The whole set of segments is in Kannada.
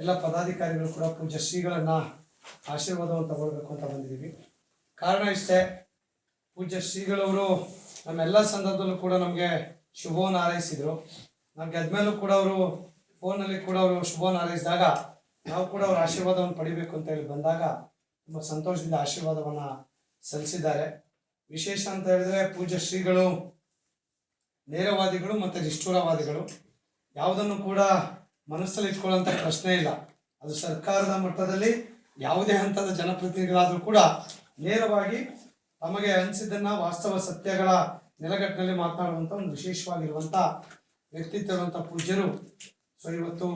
ಎಲ್ಲ ಪದಾಧಿಕಾರಿಗಳು ಕೂಡ ಪೂಜ್ಯ ಶ್ರೀಗಳನ್ನ ಆಶೀರ್ವಾದವನ್ನು ತಗೊಳ್ಬೇಕು ಅಂತ ಬಂದಿದ್ದೀವಿ. ಕಾರಣ ಇಷ್ಟೇ, ಪೂಜ್ಯ ಶ್ರೀಗಳವರು ನಮ್ಮೆಲ್ಲ ಸಂದರ್ಭದಲ್ಲೂ ಕೂಡ ನಮಗೆ ಶುಭವನ್ನು ಹಾರೈಸಿದ್ರು. ನಮ್ಗೆ ಅದ್ಮೇಲೂ ಕೂಡ ಅವರು ಫೋನಲ್ಲಿ ಕೂಡ ಅವರು ಶುಭವನ್ನು ಹಾರೈಸಿದಾಗ ನಾವು ಕೂಡ ಅವರ ಆಶೀರ್ವಾದವನ್ನು ಪಡಿಬೇಕು ಅಂತ ಹೇಳಿ ಬಂದಾಗ ತುಂಬ ಸಂತೋಷದಿಂದ ಆಶೀರ್ವಾದವನ್ನು ಸಲ್ಲಿಸಿದ್ದಾರೆ. ವಿಶೇಷ ಅಂತ ಹೇಳಿದ್ರೆ ಪೂಜ್ಯ ಶ್ರೀಗಳು ನೇರವಾದಿಗಳು ಮತ್ತು ನಿಷ್ಠುರವಾದಿಗಳು. ಯಾವುದನ್ನು ಕೂಡ ಮನಸ್ಸಲ್ಲಿ ಇಟ್ಕೊಳ್ಳೋಂಥ ಪ್ರಶ್ನೆ ಇಲ್ಲ. ಅದು ಸರ್ಕಾರದ ಮಟ್ಟದಲ್ಲಿ ಯಾವುದೇ ಹಂತದ ಜನಪ್ರತಿನಿಧಿಗಳಾದರೂ ಕೂಡ ನೇರವಾಗಿ ತಮಗೆ ಅನಿಸಿದ್ದನ್ನು ವಾಸ್ತವ ಸತ್ಯಗಳ ನೆಲಗಟ್ಟಿನಲ್ಲಿ ಮಾತನಾಡುವಂಥ ಒಂದು ವಿಶೇಷವಾಗಿರುವಂಥ ವ್ಯಕ್ತಿತ್ವ ಪೂಜ್ಯರು. ಸೊ ಇವತ್ತು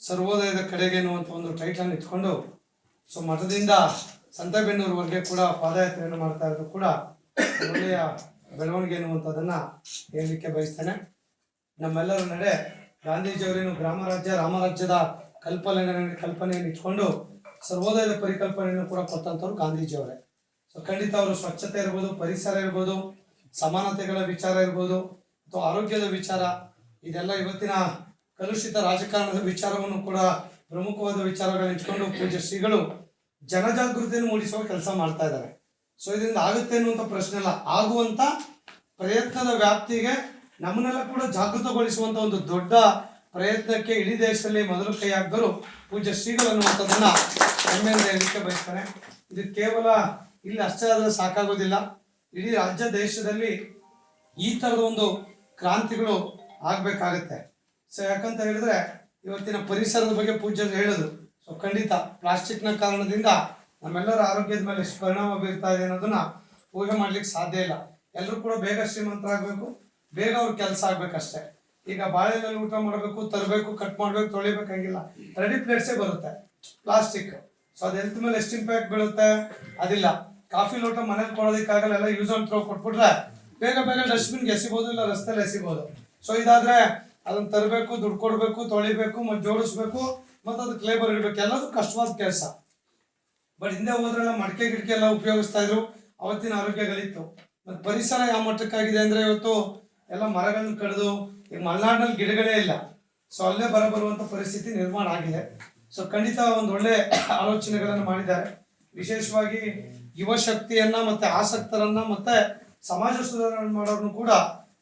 ಸರ್ವೋದಯದ ಕಡೆಗೆ ಎನ್ನುವಂಥ ಒಂದು ಟೈಟಲ್ ಇಟ್ಕೊಂಡು ಸೊ ಮಠದಿಂದ ಸಂತೆಬೆನ್ನೂರುವರೆಗೆ ಕೂಡ ಪಾದಯಾತ್ರೆಯನ್ನು ಮಾಡ್ತಾ ಇರೋದು ಕೂಡ ಒಳ್ಳೆಯ ಬೆಳವಣಿಗೆ ಎನ್ನುವಂಥದ್ದನ್ನು ಹೇಳಲಿಕ್ಕೆ ಬಯಸ್ತೇನೆ. ನಮ್ಮೆಲ್ಲರ ನಡೆ ಗಾಂಧೀಜಿಯವರೇನು ಗ್ರಾಮ ರಾಜ್ಯ ರಾಮರಾಜ್ಯದ ಕಲ್ಪನೆ ಕಲ್ಪನೆಯನ್ನು ಇಟ್ಕೊಂಡು ಸರ್ವೋದಯದ ಪರಿಕಲ್ಪನೆಯನ್ನು ಕೂಡ ಕೊಟ್ಟಂಥವ್ರು ಗಾಂಧೀಜಿಯವರೇ. ಸೊ ಖಂಡಿತ ಅವರು ಸ್ವಚ್ಛತೆ ಇರ್ಬೋದು, ಪರಿಸರ ಇರ್ಬೋದು, ಸಮಾನತೆಗಳ ವಿಚಾರ ಇರ್ಬೋದು ಅಥವಾ ಆರೋಗ್ಯದ ವಿಚಾರ, ಇದೆಲ್ಲ ಇವತ್ತಿನ ಕಲುಷಿತ ರಾಜಕಾರಣದ ವಿಚಾರವನ್ನು ಕೂಡ ಪ್ರಮುಖವಾದ ವಿಚಾರಗಳನ್ನ ಇಟ್ಕೊಂಡು ಪೂಜ್ಯ ಶ್ರೀಗಳು ಜನಜಾಗೃತಿಯನ್ನು ಮೂಡಿಸುವ ಕೆಲಸ ಮಾಡ್ತಾ ಇದ್ದಾರೆ. ಸೊ ಇದರಿಂದ ಆಗುತ್ತೆ ಅನ್ನುವಂಥ ಪ್ರಶ್ನೆ ಅಲ್ಲ ಆಗುವಂತ ಪ್ರಯತ್ನದ ವ್ಯಾಪ್ತಿಗೆ ನಮ್ಮನ್ನೆಲ್ಲ ಕೂಡ ಜಾಗೃತಗೊಳಿಸುವಂತ ಒಂದು ದೊಡ್ಡ ಪ್ರಯತ್ನಕ್ಕೆ ಇಡೀ ದೇಶದಲ್ಲಿ ಮೊದಲು ಕೈ ಹಾಕಿದರು ಪೂಜ್ಯ ಶ್ರೀಗಳು ಅನ್ನುವಂಥದ್ದನ್ನ ಹೆಮ್ಮೆಯಿಂದ ಹೇಳಲಿಕ್ಕೆ ಬಯಸ್ತಾರೆ. ಇದು ಕೇವಲ ಇಲ್ಲಿ, ಅಷ್ಟೇ ಆದ್ರೆ ಸಾಕಾಗೋದಿಲ್ಲ. ಇಡೀ ರಾಜ್ಯ ದೇಶದಲ್ಲಿ ಈ ಥರದ ಒಂದು ಕ್ರಾಂತಿಗಳು ಆಗಬೇಕಾಗತ್ತೆ. ಸೊ ಯಾಕಂತ ಹೇಳಿದ್ರೆ ಇವತ್ತಿನ ಪರಿಸರದ ಬಗ್ಗೆ ಪೂಜ್ಯರು ಹೇಳೋದು. ಸೊ ಖಂಡಿತ ಪ್ಲಾಸ್ಟಿಕ್ನ ಕಾರಣದಿಂದ ನಮ್ಮೆಲ್ಲರ ಆರೋಗ್ಯದ ಮೇಲೆ ಎಷ್ಟು ಪರಿಣಾಮ ಬೀರ್ತಾ ಇದೆ ಅನ್ನೋದನ್ನ ಊಹೆ ಮಾಡ್ಲಿಕ್ಕೆ ಸಾಧ್ಯ ಇಲ್ಲ. ಎಲ್ಲರೂ ಕೂಡ ಬೇಗ ಶ್ರೀಮಂತರಾಗಬೇಕು. ಬೇಗ ಅವ್ರ ಕೆಲಸ ಆಗ್ಬೇಕಷ್ಟೇ. ಈಗ ಬಾಳೆನಲ್ಲಿ ಊಟ ಮಾಡಬೇಕು, ತರಬೇಕು ಕಟ್ ಮಾಡಬೇಕು, ತೊಳಿಬೇಕಾಗಿಲ್ಲ. ರೆಡಿ ಪ್ಲೇಟ್ಸೇ ಬರುತ್ತೆ. ಪ್ಲಾಸ್ಟಿಕ್ ಸೊ ಅದು ಹೆಲ್ತ್ ಮೇಲೆ ಎಷ್ಟು ಇಂಪ್ಯಾಕ್ಟ್ ಬೀಳುತ್ತೆ? ಅದಿಲ್ಲ. ಕಾಫಿ ಲೋಟ ಮನೇಲಿ ಕೊಡೋದಕ್ಕಾಗಲ್ಲ, ಎಲ್ಲ ಯೂಸ್ ಅಂಡ್ ಥ್ರೋ ಕೊಟ್ಬಿಟ್ರೆ ಬೇಗ ಬೇಗ ಡಸ್ಟ್ಬಿನ್ಗೆ ಎಸಿಬೋದು ಇಲ್ಲ ರಸ್ತೆಲಿ ಎಸಿಬೋದು. ಸೊ ಇದಾದ್ರೆ ಅದನ್ನ ತರಬೇಕು, ದುಡ್ಡು ಕೊಡಬೇಕು, ತೊಳಿಬೇಕು ಮತ್ತೆ ಜೋಡಿಸ್ಬೇಕು, ಮತ್ತೆ ಅದಕ್ಕೆ ಲೇಬರ್ ಇಡಬೇಕು. ಎಲ್ಲದೂ ಕಷ್ಟವಾದ ಕೆಲಸ. ಬಟ್ ಹಿಂದೆ ಹೋದ್ರೆಲ್ಲ ಮಡಕೆ ಗಿಡಕೆ ಎಲ್ಲ ಉಪಯೋಗಿಸ್ತಾ ಇದ್ರು. ಅವತ್ತಿನ ಆರೋಗ್ಯಗಳಿತ್ತು ಮತ್ತೆ ಪರಿಸರ ಯಾವ ಮಟ್ಟಕ್ಕಾಗಿದೆ ಅಂದ್ರೆ ಇವತ್ತು ಎಲ್ಲ ಮರಗಳನ್ನ ಕಡಿದು, ಈ ಮಲೆನಾಡಲ್ಲಿ ಗಿಡಗಳೇ ಇಲ್ಲ. ಸೊ ಅಲ್ಲೇ ಬರ ಬರುವಂತ ಪರಿಸ್ಥಿತಿ ನಿರ್ಮಾಣ ಆಗಿದೆ. ಸೊ ಖಂಡಿತ ಒಂದು ಒಳ್ಳೆ ಆಲೋಚನೆಗಳನ್ನು ಮಾಡಿದ್ದಾರೆ. ವಿಶೇಷವಾಗಿ ಯುವ ಶಕ್ತಿಯನ್ನ ಮತ್ತೆ ಆಸಕ್ತರನ್ನ ಮತ್ತೆ ಸಮಾಜ ಸುಧಾರಣೆ ಮಾಡೋರ್ನು ಕೂಡ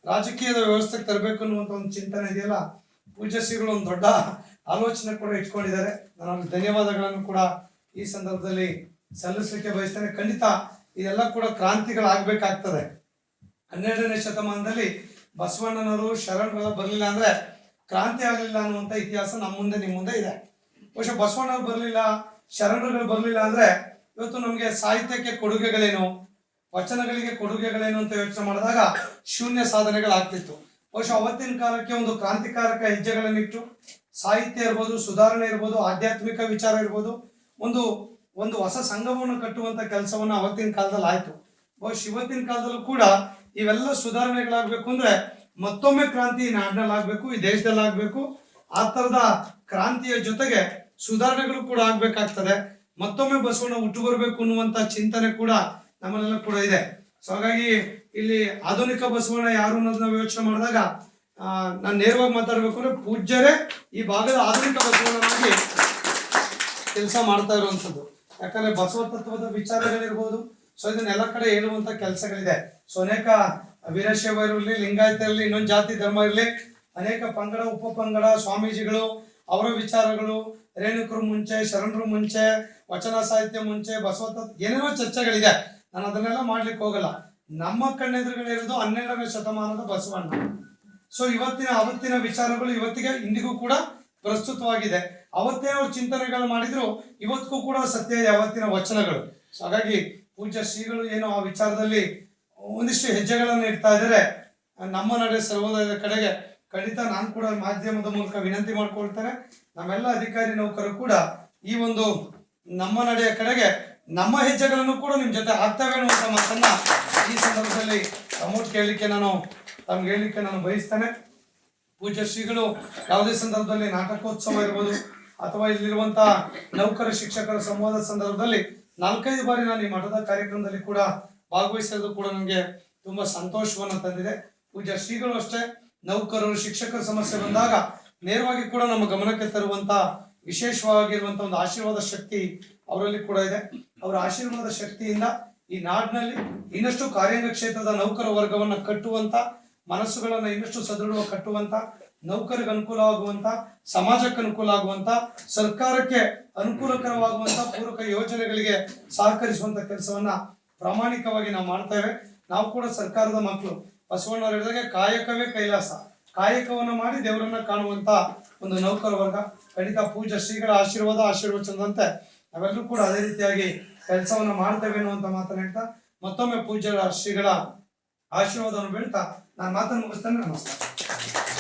ರಾಜಕೀಯದ ವ್ಯವಸ್ಥೆಗೆ ತರಬೇಕು ಅನ್ನುವಂಥ ಒಂದು ಚಿಂತನೆ ಇದೆಯಲ್ಲ? ಪೂಜ್ಯ ಶ್ರೀಗಳು ಒಂದು ದೊಡ್ಡ ಆಲೋಚನೆ ಕೂಡ ಇಟ್ಕೊಂಡಿದ್ದಾರೆ. ನಾನು ಧನ್ಯವಾದಗಳನ್ನು ಕೂಡ ಈ ಸಂದರ್ಭದಲ್ಲಿ ಸಲ್ಲಿಸಲಿಕ್ಕೆ ಬಯಸ್ತೇನೆ. ಖಂಡಿತ ಇದೆಲ್ಲ ಕೂಡ ಕ್ರಾಂತಿಗಳಾಗಬೇಕಾಗ್ತದೆ. ಹನ್ನೆರಡನೇ ಶತಮಾನದಲ್ಲಿ ಬಸವಣ್ಣನವರು ಶರಣರೆಲ್ಲ ಬರಲಿಲ್ಲ ಅಂದ್ರೆ ಕ್ರಾಂತಿ ಆಗಲಿಲ್ಲ ಅನ್ನುವಂಥ ಇತಿಹಾಸ ನಮ್ಮ ಮುಂದೆ, ನಿಮ್ಮ ಮುಂದೆ ಇದೆ. ಬಹುಶಃ ಬಸವಣ್ಣವ್ರು ಬರಲಿಲ್ಲ, ಶರಣರುಗಳು ಬರಲಿಲ್ಲ ಅಂದ್ರೆ ಇವತ್ತು ನಮಗೆ ಸಾಹಿತ್ಯಕ್ಕೆ ಕೊಡುಗೆಗಳೇನು, ವಚನಗಳಿಗೆ ಕೊಡುಗೆಗಳೇನು ಅಂತ ಯೋಚನೆ ಮಾಡಿದಾಗ ಶೂನ್ಯ ಸಾಧನೆಗಳಾಗ್ತಿತ್ತು. ಬಹುಶಃ ಅವತ್ತಿನ ಕಾಲಕ್ಕೆ ಒಂದು ಕ್ರಾಂತಿಕಾರಕ ಹೆಜ್ಜೆಗಳನ್ನಿಟ್ಟು ಸಾಹಿತ್ಯ ಇರ್ಬೋದು, ಸುಧಾರಣೆ ಇರ್ಬೋದು, ಆಧ್ಯಾತ್ಮಿಕ ವಿಚಾರ ಇರ್ಬೋದು, ಒಂದು ಒಂದು ಹೊಸ ಸಂಘವನ್ನು ಕಟ್ಟುವಂತ ಕೆಲಸವನ್ನು ಅವತ್ತಿನ ಕಾಲದಲ್ಲಿ ಆಯ್ತು. ಬಹುಶಃ ಇವತ್ತಿನ ಕಾಲದಲ್ಲೂ ಕೂಡ ಇವೆಲ್ಲ ಸುಧಾರಣೆಗಳಾಗಬೇಕು ಅಂದ್ರೆ ಮತ್ತೊಮ್ಮೆ ಕ್ರಾಂತಿ ನಾಡಿನಲ್ಲಿ ಆಗ್ಬೇಕು, ಈ ದೇಶದಲ್ಲಿ ಆಗ್ಬೇಕು. ಆ ತರದ ಕ್ರಾಂತಿಯ ಜೊತೆಗೆ ಸುಧಾರಣೆಗಳು ಕೂಡ ಆಗ್ಬೇಕಾಗ್ತದೆ. ಮತ್ತೊಮ್ಮೆ ಬಸವಣ್ಣ ಹುಟ್ಟು ಬರಬೇಕು ಅನ್ನುವಂತ ಚಿಂತನೆ ಕೂಡ ನಮ್ಮಲ್ಲೆಲ್ಲ ಕೂಡ ಇದೆ. ಸೊ ಹಾಗಾಗಿ ಇಲ್ಲಿ ಆಧುನಿಕ ಬಸವಣ್ಣ ಯಾರು ಅನ್ನೋದನ್ನ ಯೋಚನೆ ಮಾಡಿದಾಗ ನಾನು ನೇರವಾಗಿ ಮಾತಾಡ್ಬೇಕು ಅಂದ್ರೆ ಪೂಜ್ಯರೇ ಈ ಭಾಗದ ಆಧುನಿಕ ಬಸವಣ್ಣನಾಗಿ ಕೆಲಸ ಮಾಡ್ತಾ ಇರುವಂಥದ್ದು. ಯಾಕಂದ್ರೆ ಬಸವ ತತ್ವದ ವಿಚಾರಗಳಿರ್ಬೋದು ಸೊ ಇದನ್ನೆಲ್ಲ ಕಡೆ ಹೇಳುವಂತ ಕೆಲಸಗಳಿದೆ. ಸೊ ಅನೇಕ ವೀರಶೈವ ಇರಲಿ, ಲಿಂಗಾಯತ ಇರಲಿ, ಇನ್ನೊಂದು ಜಾತಿ ಧರ್ಮ ಇರಲಿ, ಅನೇಕ ಪಂಗಡ, ಉಪ ಪಂಗಡ, ಸ್ವಾಮೀಜಿಗಳು, ಅವರ ವಿಚಾರಗಳು, ರೇಣುಕರು ಮುಂಚೆ, ಶರಣರು ಮುಂಚೆ, ವಚನ ಸಾಹಿತ್ಯ ಮುಂಚೆ, ಬಸವತ, ಏನೇನೋ ಚರ್ಚೆಗಳಿದೆ. ನಾನು ಅದನ್ನೆಲ್ಲ ಮಾಡ್ಲಿಕ್ಕೆ ಹೋಗಲ್ಲ. ನಮ್ಮ ಕಣ್ಣೆದುರುಗಡೆ ಇರೋದು ಹನ್ನೆರಡನೇ ಶತಮಾನದ ಬಸವಣ್ಣ. ಸೊ ಇವತ್ತಿನ, ಅವತ್ತಿನ ವಿಚಾರಗಳು ಇವತ್ತಿಗೆ ಇಂದಿಗೂ ಕೂಡ ಪ್ರಸ್ತುತವಾಗಿದೆ. ಅವತ್ತೇ ಅವ್ರು ಚಿಂತನೆಗಳು ಮಾಡಿದ್ರು, ಇವತ್ತಿಗೂ ಕೂಡ ಸತ್ಯ ಇದೆ, ಅವತ್ತಿನ ವಚನಗಳು. ಸೊ ಹಾಗಾಗಿ ಪೂಜ್ಯ ಶ್ರೀಗಳು ಏನು ಆ ವಿಚಾರದಲ್ಲಿ ಒಂದಿಷ್ಟು ಹೆಜ್ಜೆಗಳನ್ನು ಇಡ್ತಾ ಇದ್ದಾರೆ. ನಮ್ಮ ನಡೆ ಸರ್ವೋದಯದ ಕಡೆಗೆ ಖಂಡಿತ ನಾನು ಕೂಡ ಮಾಧ್ಯಮದ ಮೂಲಕ ವಿನಂತಿ ಮಾಡ್ಕೊಳ್ತೇನೆ. ನಮ್ಮೆಲ್ಲ ಅಧಿಕಾರಿ ನೌಕರರು ಕೂಡ ಈ ಒಂದು ನಮ್ಮ ನಡೆಯ ಕಡೆಗೆ ನಮ್ಮ ಹೆಜ್ಜೆಗಳನ್ನು ಕೂಡ ನಿಮ್ಮ ಜೊತೆ ಆಗ್ತವೆ ಅನ್ನುವಂಥ ಮಾತನ್ನ ಈ ಸಂದರ್ಭದಲ್ಲಿ ಪ್ರಮೋಟ್ ಕೇಳಲಿಕ್ಕೆ ನಾನು ತಮ್ಗೆ ಹೇಳಲಿಕ್ಕೆ ನಾನು ಬಯಸ್ತೇನೆ. ಪೂಜ್ಯ ಶ್ರೀಗಳು ಯಾವುದೇ ಸಂದರ್ಭದಲ್ಲಿ ನಾಟಕೋತ್ಸವ ಇರ್ಬೋದು ಅಥವಾ ಇಲ್ಲಿರುವಂತಹ ನೌಕರ ಶಿಕ್ಷಕರ ಸಂವಾದ ಸಂದರ್ಭದಲ್ಲಿ ನಾಲ್ಕೈದು ಬಾರಿ ನಾನು ಈ ಮಠದ ಕಾರ್ಯಕ್ರಮದಲ್ಲಿ ಕೂಡ ಭಾಗವಹಿಸೋದು ಕೂಡ ನನಗೆ ತುಂಬಾ ಸಂತೋಷವನ್ನು ತಂದಿದೆ. ಪೂಜ್ಯ ಶ್ರೀಗಳು ಅಷ್ಟೇ, ನೌಕರರು, ಶಿಕ್ಷಕರ ಸಮಸ್ಯೆ ಬಂದಾಗ ನೇರವಾಗಿ ಕೂಡ ನಮ್ಮ ಗಮನಕ್ಕೆ ತರುವಂತ ವಿಶೇಷವಾಗಿರುವಂತಹ ಒಂದು ಆಶೀರ್ವಾದ ಶಕ್ತಿ ಅವರಲ್ಲಿ ಕೂಡ ಇದೆ. ಅವರ ಆಶೀರ್ವಾದ ಶಕ್ತಿಯಿಂದ ಈ ನಾಡಿನಲ್ಲಿ ಇನ್ನಷ್ಟು ಕಾರ್ಯಾಂಗ ಕ್ಷೇತ್ರದ ನೌಕರ ವರ್ಗವನ್ನ ಕಟ್ಟುವಂತ, ಮನಸ್ಸುಗಳನ್ನ ಇನ್ನಷ್ಟು ಸದೃಢ ಕಟ್ಟುವಂತ ನೌಕರಿಗೆ ಅನುಕೂಲ ಆಗುವಂತ ಸಮಾಜಕ್ಕೆ ಅನುಕೂಲ ಆಗುವಂತ ಸರ್ಕಾರಕ್ಕೆ ಅನುಕೂಲಕರವಾಗುವಂತ ಪೂರಕ ಯೋಜನೆಗಳಿಗೆ ಸಹಕರಿಸುವಂತ ಕೆಲಸವನ್ನ ಪ್ರಾಮಾಣಿಕವಾಗಿ ನಾವು ಮಾಡ್ತೇವೆ ನಾವು ಕೂಡ ಸರ್ಕಾರದ ಮಕ್ಕಳು. ಬಸವಣ್ಣವ್ರು ಹೇಳಿದಾಗ ಕಾಯಕವೇ ಕೈಲಾಸ. ಕಾಯಕವನ್ನು ಮಾಡಿ ದೇವರನ್ನ ಕಾಣುವಂತ ಒಂದು ನೌಕರ ವರ್ಗ. ಖಂಡಿತ ಪೂಜಾ ಶ್ರೀಗಳ ಆಶೀರ್ವಾದ ಆಶೀರ್ವಚನದಂತೆ ನಾವೆಲ್ಲರೂ ಕೂಡ ಅದೇ ರೀತಿಯಾಗಿ ಕೆಲಸವನ್ನ ಮಾಡ್ತೇವೆ ಅನ್ನುವಂತ ಮಾತನ್ನ ಹೇಳ್ತಾ, ಮತ್ತೊಮ್ಮೆ ಪೂಜೆಗಳ ಶ್ರೀಗಳ ಆಶೀರ್ವಾದವನ್ನು ಬೀಳ್ತಾ ನಾನು ಮಾತನ್ನು ಮುಗಿಸ್ತೇನೆ. ನಮಸ್ಕಾರ.